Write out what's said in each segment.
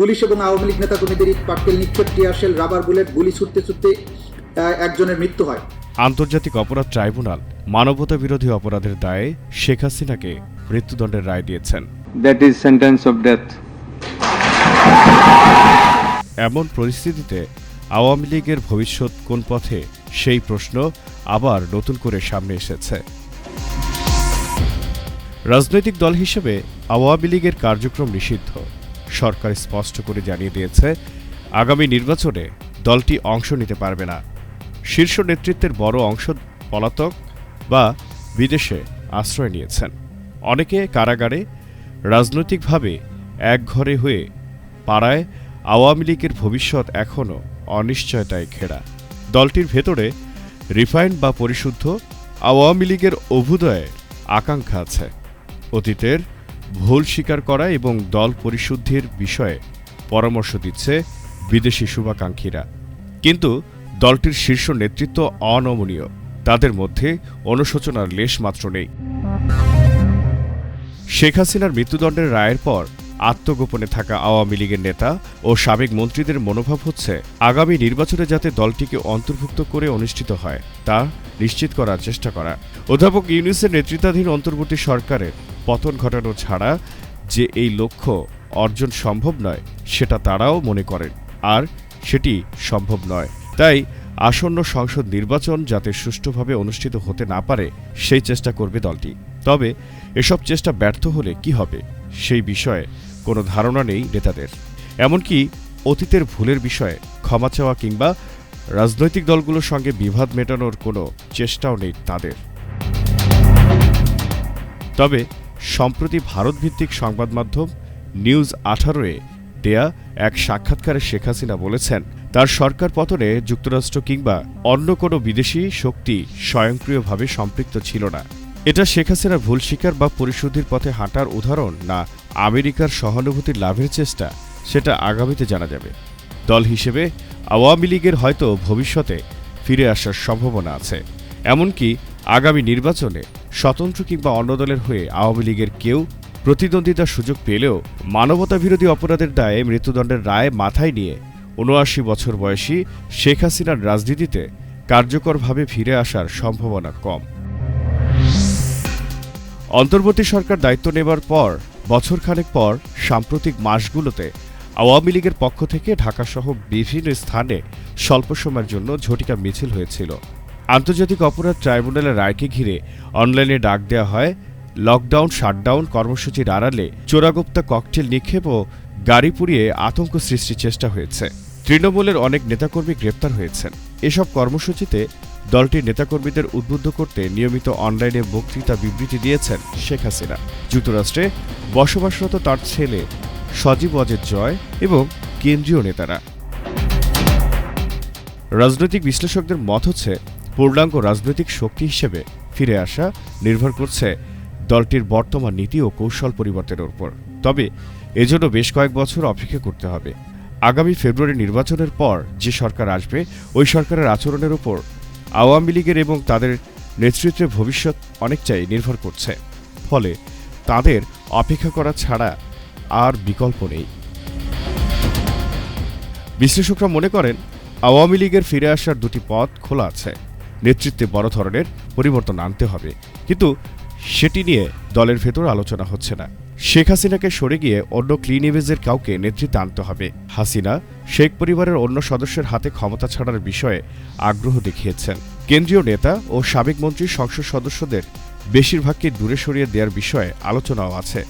Police এবং আওয়ামী লীগ নেতাকর্মীদের ইট পাটকেল নিক্ষেপ টিয়ারশেল রাবার বুলেট গুলি ছুটতে ছুটতে একজনের মৃত্যু হয়। আন্তর্জাতিক অপরাধ ট্রাইব্যুনাল মানবতা বিরোধী অপরাধের দায়ে শেখ হাসিনাকে মৃত্যুদণ্ডের রায় দিয়েছেন। That is sentence of death. এমন পরিস্থিতিতে আওয়ামী লীগের ভবিষ্যৎ কোন পথে সেই প্রশ্ন আবার নতুন করে সামনে এসেছে। রাজনৈতিক দল হিসেবে আওয়ামী লীগের কার্যক্রম নিষিদ্ধ। সরকার স্পষ্ট করে জানিয়ে দিয়েছে, আগামী নির্বাচনে দলটি অংশ নিতে পারবে না। শীর্ষ নেতৃত্বের বড় অংশ পলাতক বা বিদেশে আশ্রয় নিয়েছেন। অনেকে কারাগারে রাজনৈতিকভাবে একঘরে হয়ে পাড়ায় আওয়ামী লীগের ভবিষ্যৎ এখনও অনিশ্চয়তায় ঘেরা। দলটির ভেতরে রিফাইন্ড বা পরিশুদ্ধ আওয়ামী লীগের অভ্যুদয়ের আকাঙ্ক্ষা আছে। অতীতের ভুল স্বীকার করা এবং দল পরিশুদ্ধির বিষয়ে পরামর্শ দিচ্ছে বিদেশি শুভাকাঙ্ক্ষীরা। কিন্তু দলটির শীর্ষ নেতৃত্ব অনমনীয়। তাদের মধ্যে অনুশোচনার লেশ মাত্র নেই। শেখ হাসিনার মৃত্যুদণ্ডের রায়ের পর আত্মগোপনে থাকা আওয়ামী লীগের নেতা ও সাবেক মন্ত্রীদের মনোভাব হচ্ছে আগামী নির্বাচনে যাতে দলটিকে অন্তর্ভুক্ত করে অনুষ্ঠিত হয়, তা নিশ্চিত করার চেষ্টা করা। অধ্যাপক ইউনুসের নেতৃত্বাধীন অন্তর্বর্তী সরকারের পতন ঘটানো ছাড়া যে এই লক্ষ্য অর্জন সম্ভব নয়, সেটা তারাও মনে করেন। আর সেটি সম্ভব নয়। তাই আসন্ন সংসদ নির্বাচন যাতে সুষ্ঠুভাবে অনুষ্ঠিত হতে না পারে, সেই চেষ্টা করবে দলটি। তবে এসব চেষ্টা ব্যর্থ হলে কি হবে, সেই বিষয়ে কোনো ধারণা নেই নেতাদের। এমনকি অতীতের ভুলের বিষয়ে ক্ষমা চাওয়া কিংবা রাজনৈতিক দলগুলোর সঙ্গে বিভাদ মেটানোর কোনো চেষ্টাও নেই তাদের। তবে সম্প্রতি ভারতভিত্তিক সংবাদ মাধ্যম নিউজ আঠারোয়ে দেয়া এক সাক্ষাৎকারে শেখ হাসিনা বলেছেন, তার সরকার পতনে যুক্তরাষ্ট্র কিংবা অন্য কোনো বিদেশি শক্তি স্বয়ংক্রিয়ভাবে সম্পৃক্ত ছিল না। এটা শেখ হাসিনার ভুল স্বীকার বা পরিশুদ্ধির পথে হাঁটার উদাহরণ না আমেরিকার সহানুভূতি লাভের চেষ্টা, সেটা আগামীতে জানা যাবে। দল হিসেবে আওয়ামী লীগের হয়তো ভবিষ্যতে ফিরে আসার সম্ভাবনা আছে। এমনকি আগামী নির্বাচনে স্বতন্ত্র কিংবা অন্য দলের হয়ে আওয়ামী লীগের কেউ প্রতিদ্বন্দ্বিতার সুযোগ পেলেও মানবতা বিরোধী অপরাধের দায়ে মৃত্যুদণ্ডের রায় মাথায় নিয়ে উনআশি বছর বয়সী শেখ হাসিনার রাজনীতিতে কার্যকরভাবে ফিরে আসার সম্ভাবনা কম। অন্তর্বর্তী সরকার দায়িত্ব নেবার পর, বছরখানেক পর সাম্প্রতিক মাসগুলোতে আওয়ামী লীগের পক্ষ থেকে ঢাকাসহ বিভিন্ন স্থানে স্বল্প সময়ের জন্য ঝটিকা মিছিল হয়েছিল। আন্তর্জাতিক অপরাধ ট্রাইব্যুনালের রায়কে ঘিরে অনলাইনে ডাক দেওয়া হয়, লকডাউন, শাটডাউন, কর্মসূচির আড়ালে চোরাগোপ্তা ককটেল নিক্ষেপ ও গাড়ি পুড়িয়ে আতঙ্ক সৃষ্টির চেষ্টা হয়েছে। তৃণমূলের অনেক নেতাকর্মী গ্রেপ্তার হয়েছেন। এসব কর্মসূচিতে দলটির নেতাকর্মীদের উদ্বুদ্ধ করতে নিয়মিত অনলাইনে বক্তৃতা বিবৃতি দিয়েছেন শেখ হাসিনা। যুক্তরাষ্ট্রে বসবাসরত তার ছেলে সজীব অজের জয় এবং কেন্দ্রীয় নেতারা। রাজনৈতিক বিশ্লেষকদের মত হচ্ছে পূর্ণাঙ্গ রাজনৈতিক শক্তি হিসেবে ফিরে আসা নির্ভর করছে দলটির বর্তমান নীতি ও কৌশল পরিবর্তনের উপর। তবে এজন্য বেশ কয়েক বছর অপেক্ষা করতে হবে। আগামী ফেব্রুয়ারি নির্বাচনের পর যে সরকার আসবে, ওই সরকারের আচরণের উপর আওয়ামী লীগের এবং তাদের নেতৃত্বের ভবিষ্যৎ অনেকটাই নির্ভর করছে। ফলে তাদের অপেক্ষা করা ছাড়া আর বিকল্প নেই। বিশ্লেষকরা মনে করেন, আওয়ামী লীগের ফিরে আসার দুটি পথ খোলা আছে। নেতৃত্বে বড় ধরনের পরিবর্তন আনতে হবে। কিন্তু সেটি নিয়ে দলের ভেতর আলোচনা হচ্ছে না। শেখ হাসিনাকে সরে গিয়ে অন্য ক্লিন ইমেজের কাউকে নেতৃত্বে আনতে হবে। হাসিনা শেখ পরিবারের অন্য সদস্যের হাতে ক্ষমতা ছাড়ার বিষয়ে আগ্রহ দেখিয়েছেন। কেন্দ্রীয় নেতা ও সাবেক মন্ত্রী সংসদ সদস্যদের বেশিরভাগকে দূরে সরিয়ে দেওয়ার বিষয়ে আলোচনাও আছে।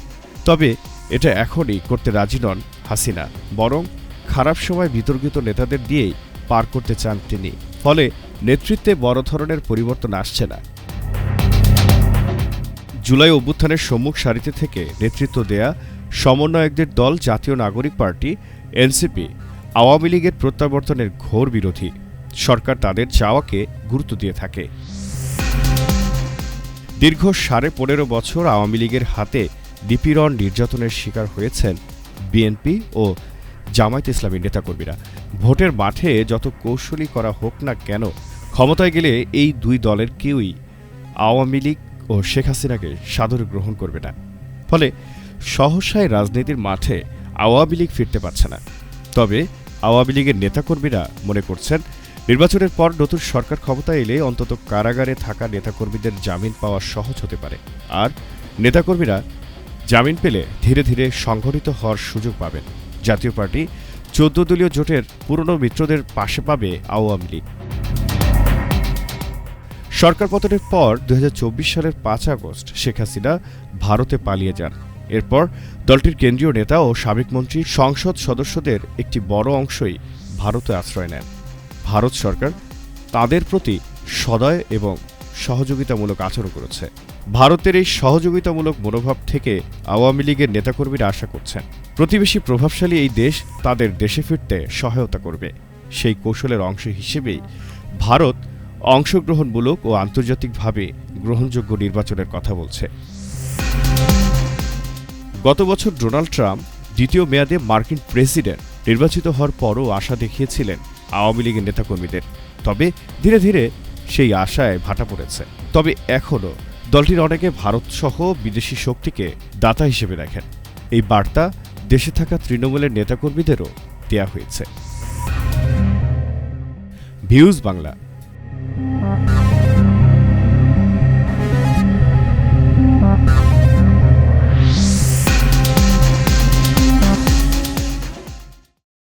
তবে এটা এখনই করতে রাজি নন হাসিনা, বরং খারাপ সময় বিতর্কিত নেতাদের দিয়েই পার করতে চান তিনি। ফলে নেতৃত্বে বড় ধরনের পরিবর্তন আসছে না। জুলাই অভ্যুত্থানের সম্মুখ সারিতে থেকে নেতৃত্ব দেয়া সমন্বয়কদের দল জাতীয় নাগরিক পার্টি, এনসিপি, আওয়ামী লীগের প্রত্যাবর্তনের ঘোর বিরোধী। সরকার তাদের চাওয়াকে গুরুত্ব দিয়ে থাকে। দীর্ঘ সাড়ে পনেরো বছর আওয়ামী লীগের হাতে নিপীড়ন নির্যাতনের শিকার হয়েছেন বিএনপি ও জামায়াত ইসলামী নেতাকর্মীরা। ভোটের মাঠে যত কৌশলী করা হোক না কেন ক্ষমতায় গেলে এই দুই দলের কেউই আওয়ামী লীগ ও শেখ হাসিনাকে সাদরে গ্রহণ করবে না। ফলে সহসায় রাজনীতির মাঠে আওয়ামী লীগ ফিরতে পারছে না। তবে আওয়ামী লীগের নেতাকর্মীরা মনে করছেন, নির্বাচনের পর নতুন সরকার ক্ষমতা এলে অন্তত কারাগারে থাকা নেতাকর্মীদের জামিন পাওয়া সহজ হতে পারে। আর নেতাকর্মীরা জামিন পেলে ধীরে ধীরে সংঘটিত হওয়ার সুযোগ পাবেন। জাতীয় পার্টি চোদ্দ দলীয় জোটের পুরনো মিত্রদের পাশে পাবে আওয়ামী লীগ। সরকার পতনের পর দু হাজার চব্বিশ সালের পাঁচ আগস্ট শেখ হাসিনা ভারতে পালিয়ে যান। এরপর দলটির কেন্দ্রীয় নেতা ও সাবেক মন্ত্রী সংসদ সদস্যদের একটি বড় অংশই ভারতে আশ্রয় নেন। ভারত সরকার তাদের প্রতি সদয় এবং সহযোগিতামূলক আচরণ করেছে। ভারতের এই সহযোগিতামূলক মনোভাব থেকে আওয়ামী লীগের নেতাকর্মীরা আশা করছেন, প্রতিবেশী প্রভাবশালী এই দেশ তাদের দেশে ফিরতে সহায়তা করবে। সেই কৌশলের অংশ হিসেবেই ভারত অংশগ্রহণমূলক ও আন্তর্জাতিকভাবে গ্রহণযোগ্য নির্বাচনের কথা বলছে। গত বছর ডোনাল্ড ট্রাম্প দ্বিতীয় মেয়াদে মার্কিন প্রেসিডেন্ট নির্বাচিত হওয়ার পরও আশা দেখিয়েছিলেন আওয়ামী লীগের নেতাকর্মীদের। তবে ধীরে ধীরে সেই আশায় ভাটা পড়েছে। তবে এখনও দলটির অনেকে ভারতসহ বিদেশি শক্তিকে দাতা হিসেবে দেখেন। এই বার্তা দেশে থাকা তৃণমূলের নেতাকর্মীদেরও দেয়া হয়েছে। ভিউজ বাংলা।